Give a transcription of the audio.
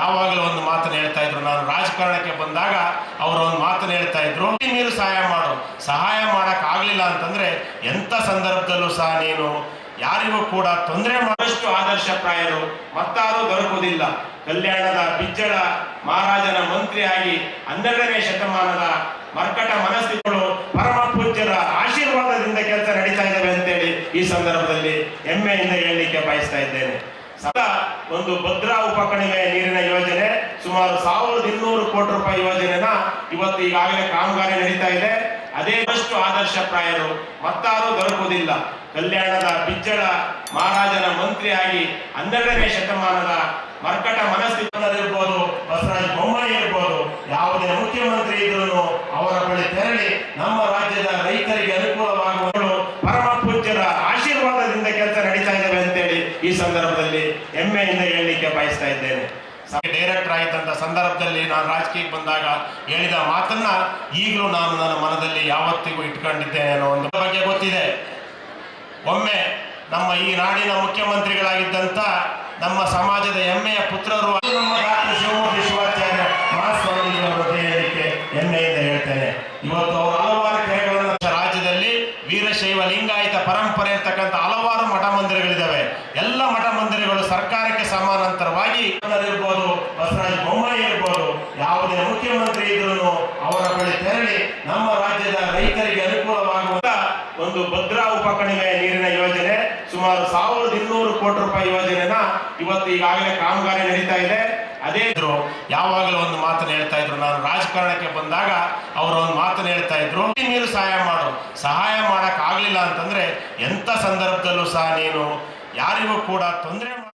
ಯಾವಾಗಲೂ ಒಂದು ಮಾತನ್ನು ಹೇಳ್ತಾ ಇದ್ರು. ನಾನು ರಾಜಕಾರಣಕ್ಕೆ ಬಂದಾಗ ಅವರು ಒಂದು ಮಾತನ್ನು ಹೇಳ್ತಾ ಇದ್ರು. ನೀರು ಸಹಾಯ ಮಾಡು. ಸಹಾಯ ಮಾಡಕ್ ಆಗ್ಲಿಲ್ಲ ಅಂತಂದ್ರೆ ಎಂತ ಸಂದರ್ಭದಲ್ಲೂ ಸಹ ನೀನು ಯಾರಿಗೂ ಕೂಡ ತೊಂದರೆ ಮಾಡಷ್ಟು ಆದರ್ಶಪ್ರಾಯರು ಮತ್ತಾರೂ ದೊರಕುವುದಿಲ್ಲ. ಕಲ್ಯಾಣದ ಬಿಜ್ಜಳ ಮಹಾರಾಜನ ಮಂತ್ರಿಯಾಗಿ ಹನ್ನೆರಡನೇ ಶತಮಾನದ ಮರ್ಕಟ ಮನಸ್ಥಿತಿಗಳು ಪರಮ ಪೂಜ್ಯರ ಆಶೀರ್ವಾದದಿಂದ ಕೆಲಸ ನಡೀತಾ ಇದ್ದಾವೆ ಅಂತೇಳಿ ಈ ಸಂದರ್ಭದಲ್ಲಿ ಹೆಮ್ಮೆಯಿಂದ ಹೇಳಲಿಕ್ಕೆ ಬಯಸ್ತಾ ಇದ್ದೇನೆ. ಒಂದು ಭದ್ರಾ ಉಪಕಣಿವೆ ನೀರಿನ ಯೋಜನೆ, ಸುಮಾರು ಸಾವಿರದ ಇನ್ನೂರು ಕೋಟಿ ರೂಪಾಯಿ ಯೋಜನೆನ ಇವತ್ತು ಈಗಾಗಲೇ ಕಾಮಗಾರಿ ನಡೀತಾ ಇದೆ. ಅದೇ ಅಷ್ಟು ಆದರ್ಶಪ್ರಾಯರು ಮತ್ತಾರು ದೊರಕುವುದಿಲ್ಲ. ಕಲ್ಯಾಣದ ಬಿಜ್ಜಳ ಮಹಾರಾಜನ ಮಂತ್ರಿಯಾಗಿ ಹನ್ನೆರಡನೇ ಶತಮಾನದ ಮರ್ಕಟ ಮನಸ್ಥಿತಿರ್ಬೋದು ಬಸವರಾಜ ಬೊಮ್ಮಾಯಿ ಇರ್ಬೋದು, ಯಾವುದೇ ಮುಖ್ಯಮಂತ್ರಿ ಇದ್ರು ಅವರ ಬಳಿ ತೆರಳಿ ನಮ್ಮ ರಾಜ್ಯದ ರೈತರಿಗೆ ಈ ಸಂದರ್ಭದಲ್ಲಿ ಹೆಮ್ಮೆಯಿಂದ ಹೇಳಲಿಕ್ಕೆ ಬಯಸ್ತಾ ಇದ್ದೇನೆ. ಡೈರೆಕ್ಟರ್ ಆಯಿತಂಥ ಸಂದರ್ಭದಲ್ಲಿ ನಾನು ರಾಜಕೀಯಕ್ಕೆ ಬಂದಾಗ ಹೇಳಿದ ಮಾತನ್ನ ಈಗಲೂ ನಾನು ನನ್ನ ಮನದಲ್ಲಿ ಯಾವತ್ತಿಗೂ ಇಟ್ಕೊಂಡಿದ್ದೇನೆ ಅನ್ನೋ ಒಂದು ಬಗ್ಗೆ ಗೊತ್ತಿದೆ. ಒಮ್ಮೆ ನಮ್ಮ ಈ ನಾಡಿನ ಮುಖ್ಯಮಂತ್ರಿಗಳಾಗಿದ್ದಂಥ ನಮ್ಮ ಸಮಾಜದ ಹೆಮ್ಮೆಯ ಪುತ್ರರು ನಮ್ಮ ಡಾಕ್ಟರ್ ಶಿವಮೂರ್ತಿ ಶಿವಾಚಾರ್ಯ ಮಹಾಸ್ವಾಮೀಜಿಯವರ ಹೆಮ್ಮೆಯಿಂದ ಹೇಳ್ತೇನೆ. ಇವತ್ತು ಅವರು ವೀರಶೈವ ಲಿಂಗಾಯತ ಪರಂಪರೆ ಇರ್ತಕ್ಕಂಥ ಹಲವಾರು ಮಠ ಮಂದಿರಗಳಿದ್ದಾವೆ ಎಲ್ಲ ಮಠ ಮಂದಿರಗಳು ಸರ್ಕಾರಕ್ಕೆ ಸಮಾನಾಂತರವಾಗಿ ಇರ್ಬೋದು, ಬಸವರಾಜ ಬೊಮ್ಮಾಯಿ ಇರ್ಬೋದು, ಯಾವುದೇ ಮುಖ್ಯಮಂತ್ರಿ ಇದ್ರು ಅವರ ಬಳಿ ತೆರಳಿ ನಮ್ಮ ರಾಜ್ಯದ ರೈತರಿಗೆ ಅನುಕೂಲವಾಗುವಂತ ಒಂದು ಭದ್ರಾ ಉಪಕಣಿವೆ ನೀರಿನ ಯೋಜನೆ, ಸುಮಾರು ಸಾವಿರದ ಇನ್ನೂರು ಕೋಟಿ ರೂಪಾಯಿ ಯೋಜನೆನ ಇವತ್ತು ಈಗಾಗಲೇ ಕಾಮಗಾರಿ ನಡೀತಾ ಇದೆ. ಅದೇ ಇದ್ರು, ಯಾವಾಗಲೂ ಒಂದು ಮಾತನ್ನು ಹೇಳ್ತಾ ಇದ್ರು. ನಾನು ರಾಜಕಾರಣಕ್ಕೆ ಬಂದಾಗ ಅವರು ಒಂದು ಮಾತನ್ನು ಹೇಳ್ತಾ ಇದ್ರು. "ನೀನು ಸಹಾಯ ಮಾಡು. ಸಹಾಯ ಮಾಡಕ್ ಆಗ್ಲಿಲ್ಲ ಅಂತಂದ್ರೆ ಎಂತ ಸಂದರ್ಭದಲ್ಲೂ ಸಹ ನೀನು ಯಾರಿಗೂ ಕೂಡ ತೊಂದರೆ